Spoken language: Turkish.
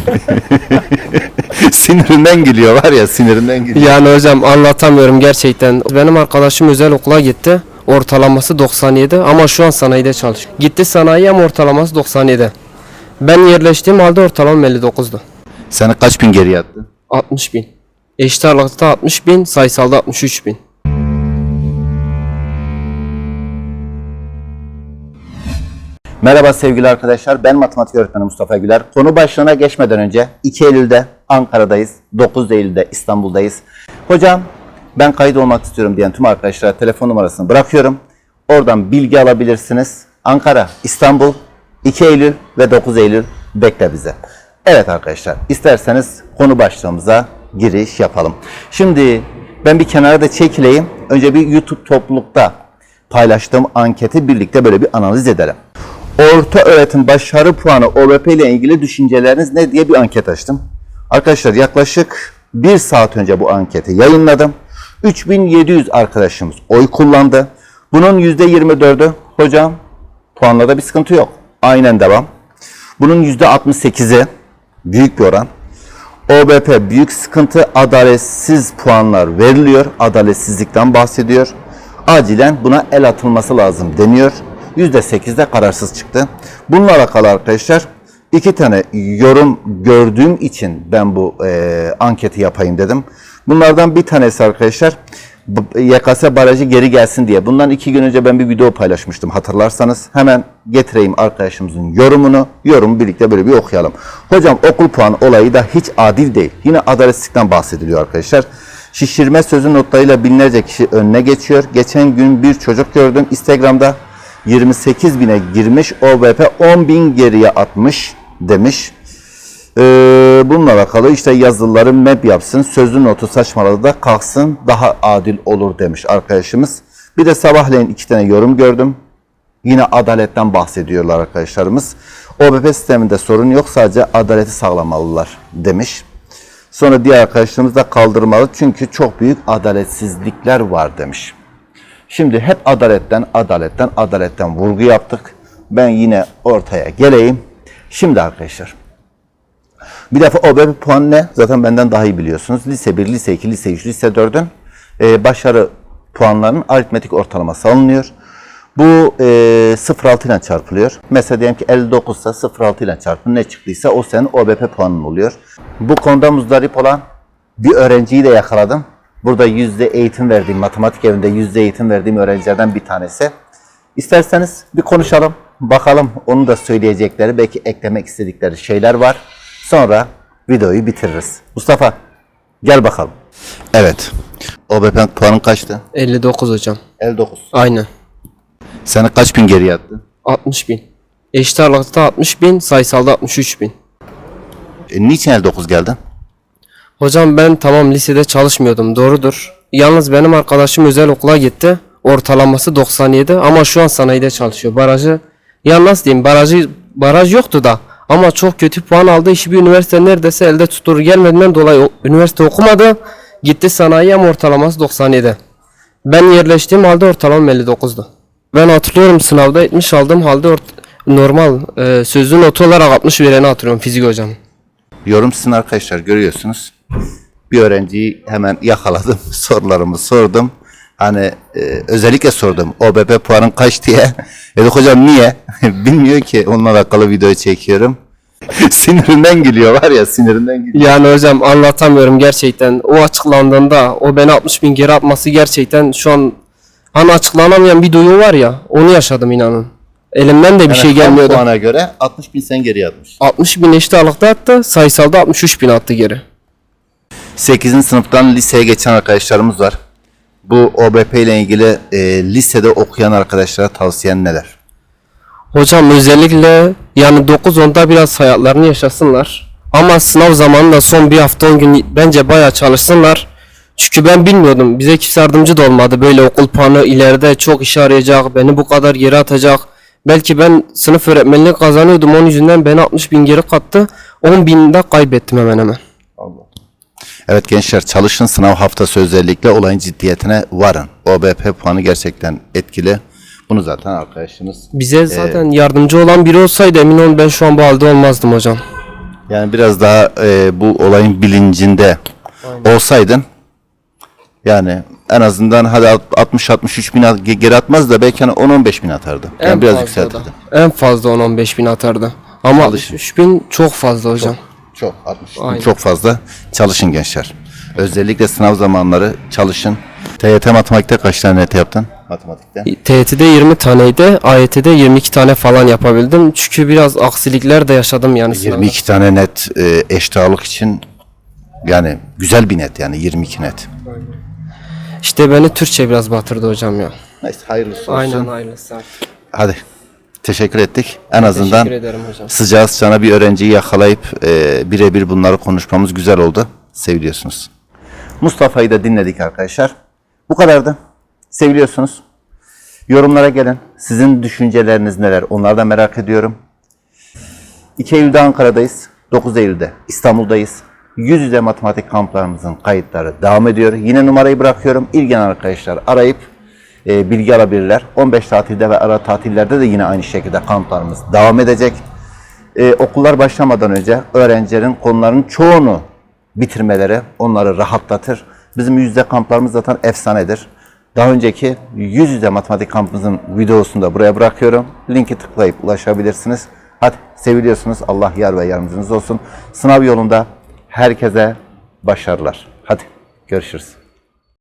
sinirinden gülüyor var ya sinirinden gülüyor. Yani hocam anlatamıyorum gerçekten. Benim arkadaşım özel okula gitti. Ortalaması 97 ama şu an sanayide çalışıyor. Gitti sanayi ama ortalaması 97. Ben yerleştiğim halde ortalamam 59'du. Seni kaç bin geriye attı? 60 bin. Eşit ağırlıkta 60 bin, sayısalda 63 bin. Merhaba sevgili arkadaşlar. Ben matematik öğretmeni Mustafa Güler. Konu başlığına geçmeden önce 2 Eylül'de Ankara'dayız. 9 Eylül'de İstanbul'dayız. Hocam ben kayıt olmak istiyorum diyen tüm arkadaşlara telefon numarasını bırakıyorum. Oradan bilgi alabilirsiniz. Ankara, İstanbul, 2 Eylül ve 9 Eylül bekle bize. Evet arkadaşlar isterseniz konu başlığımıza giriş yapalım. Şimdi ben bir kenara da çekileyim. Önce bir YouTube toplulukta paylaştığım anketi birlikte böyle bir analiz edelim. Orta öğretim başarı puanı OBP ile ilgili düşünceleriniz ne diye bir anket açtım. Arkadaşlar yaklaşık bir saat önce bu anketi yayınladım. 3700 arkadaşımız oy kullandı. Bunun %24'ü hocam puanlarda bir sıkıntı yok. Aynen devam. Bunun %68'i büyük bir oran. OBP büyük sıkıntı, adaletsiz puanlar veriliyor. Adaletsizlikten bahsediyor. Acilen buna el atılması lazım deniyor. %8 de kararsız çıktı. Bununla alakalı arkadaşlar iki tane yorum gördüğüm için ben bu e, anketi yapayım dedim. Bunlardan bir tanesi arkadaşlar YKS barajı geri gelsin diye. Bundan iki gün önce ben bir video paylaşmıştım hatırlarsanız. Hemen getireyim arkadaşımızın yorumunu. Yorumu birlikte böyle bir okuyalım. Hocam okul puanı olayı da hiç adil değil. Yine adaletsizlikten bahsediliyor arkadaşlar. Şişirme sözü notlarıyla binlerce kişi önüne geçiyor. Geçen gün bir çocuk gördüm Instagram'da 28 bine girmiş OBP 10 bin geriye atmış demiş. Ee, bununla alakalı işte yazıları map yapsın, sözlü notu saçmaladı da kalksın daha adil olur demiş arkadaşımız. Bir de sabahleyin iki tane yorum gördüm. Yine adaletten bahsediyorlar arkadaşlarımız. OBP sisteminde sorun yok sadece adaleti sağlamalılar demiş. Sonra diğer arkadaşlarımız da kaldırmalı çünkü çok büyük adaletsizlikler var demiş. Şimdi hep adaletten, adaletten, adaletten vurgu yaptık. Ben yine ortaya geleyim. Şimdi arkadaşlar. Bir defa OBP puanı ne? Zaten benden daha iyi biliyorsunuz. Lise 1, lise 2, lise 3, lise 4'ün e, başarı puanlarının aritmetik ortalaması alınıyor. Bu e, 0.6 ile çarpılıyor. Mesela diyelim ki 59 ise 0.6 ile çarpın ne çıktıysa o senin OBP puanın oluyor. Bu konuda muzdarip olan bir öğrenciyi de yakaladım. Burada yüzde eğitim verdiğim, matematik evinde yüzde eğitim verdiğim öğrencilerden bir tanesi. İsterseniz bir konuşalım, bakalım onun da söyleyecekleri, belki eklemek istedikleri şeyler var. Sonra videoyu bitiririz. Mustafa, gel bakalım. Evet. OBP puanın kaçtı? 59 hocam. 59. Aynen. Seni kaç bin geriye attı? 60 bin. Eşit ağırlıkta 60 bin, sayısalda 63 bin. E, niçin 59 geldin? Hocam ben tamam lisede çalışmıyordum doğrudur. Yalnız benim arkadaşım özel okula gitti. Ortalaması 97 ama şu an sanayide çalışıyor. Barajı ya nasıl diyeyim barajı baraj yoktu da ama çok kötü puan aldı. Hiçbir üniversite neredeyse elde tutur gelmediğinden dolayı üniversite okumadı. Gitti sanayi ama ortalaması 97. Ben yerleştiğim halde ortalamam 59'du. Ben hatırlıyorum sınavda 70 aldığım halde ort- normal e, sözlü notu olarak 60 vereni hatırlıyorum fizik hocam. Yorum sizin arkadaşlar görüyorsunuz. Bir öğrenciyi hemen yakaladım. Sorularımı sordum. Hani e, özellikle sordum. OBP puanın kaç diye. Dedik hocam niye? Bilmiyor ki. Onunla alakalı video çekiyorum. sinirinden gülüyor var ya sinirinden gülüyor. Yani hocam anlatamıyorum gerçekten. O açıklandığında o beni 60 bin geri atması gerçekten şu an hani açıklanamayan bir duygu var ya onu yaşadım inanın. Elimden de bir şey Yani tam gelmiyordu. puana göre 60 bin sen geriye atmış. 60 bin eşit ağırlıkta attı sayısalda 63 bin attı geri. 8. sınıftan liseye geçen arkadaşlarımız var. Bu OBP ile ilgili e, lisede okuyan arkadaşlara tavsiyen neler? Hocam özellikle yani 9-10'da biraz hayatlarını yaşasınlar. Ama sınav zamanında son bir hafta 10 gün bence bayağı çalışsınlar. Çünkü ben bilmiyordum. Bize kimse yardımcı da olmadı. Böyle okul puanı ileride çok işe yarayacak. Beni bu kadar geri atacak. Belki ben sınıf öğretmenliği kazanıyordum. Onun yüzünden beni 60 bin geri kattı. 10 bin de kaybettim hemen hemen. Evet gençler çalışın sınav haftası özellikle olayın ciddiyetine varın. OBP puanı gerçekten etkili. Bunu zaten arkadaşımız Bize zaten yardımcı olan biri olsaydı emin olun ben şu an bu halde olmazdım hocam. Yani biraz daha e, bu olayın bilincinde olsaydın yani en azından hadi 60-63 bin at- ge- geri atmaz da belki hani 10-15 bin atardı. Yani biraz yükseltirdi. En fazla 10-15 bin atardı. Ama Çalışın. 63 bin çok fazla hocam. Çok 60 Aynen. çok fazla çalışın gençler. Özellikle sınav zamanları çalışın. TYT matematikte kaç tane net yaptın? Matematikte. TYT'de 20 taneydi, AYT'de 22 tane falan yapabildim. Çünkü biraz aksilikler de yaşadım yani sınavda. 22 tane net e, eşit ağırlık için yani güzel bir net yani 22 net. İşte beni Türkçe biraz batırdı hocam ya. Neyse hayırlısı olsun. Aynen aynısı. Hadi. Teşekkür ettik. En azından Teşekkür ederim hocam. sıcağı sıcağına bir öğrenciyi yakalayıp e, birebir bunları konuşmamız güzel oldu. Seviliyorsunuz. Mustafa'yı da dinledik arkadaşlar. Bu kadardı. Seviliyorsunuz. Yorumlara gelin. Sizin düşünceleriniz neler? Onları da merak ediyorum. 2 Eylül'de Ankara'dayız. 9 Eylül'de İstanbul'dayız. Yüz yüze matematik kamplarımızın kayıtları devam ediyor. Yine numarayı bırakıyorum. İlgilenen arkadaşlar arayıp e, bilgi alabilirler. 15 tatilde ve ara tatillerde de yine aynı şekilde kamplarımız devam edecek. E, okullar başlamadan önce öğrencilerin konuların çoğunu bitirmeleri onları rahatlatır. Bizim yüz yüze kamplarımız zaten efsanedir. Daha önceki yüz yüze matematik kampımızın videosunu da buraya bırakıyorum. Linki tıklayıp ulaşabilirsiniz. Hadi seviliyorsunuz. Allah yar ve yardımcınız olsun. Sınav yolunda herkese başarılar. Hadi görüşürüz.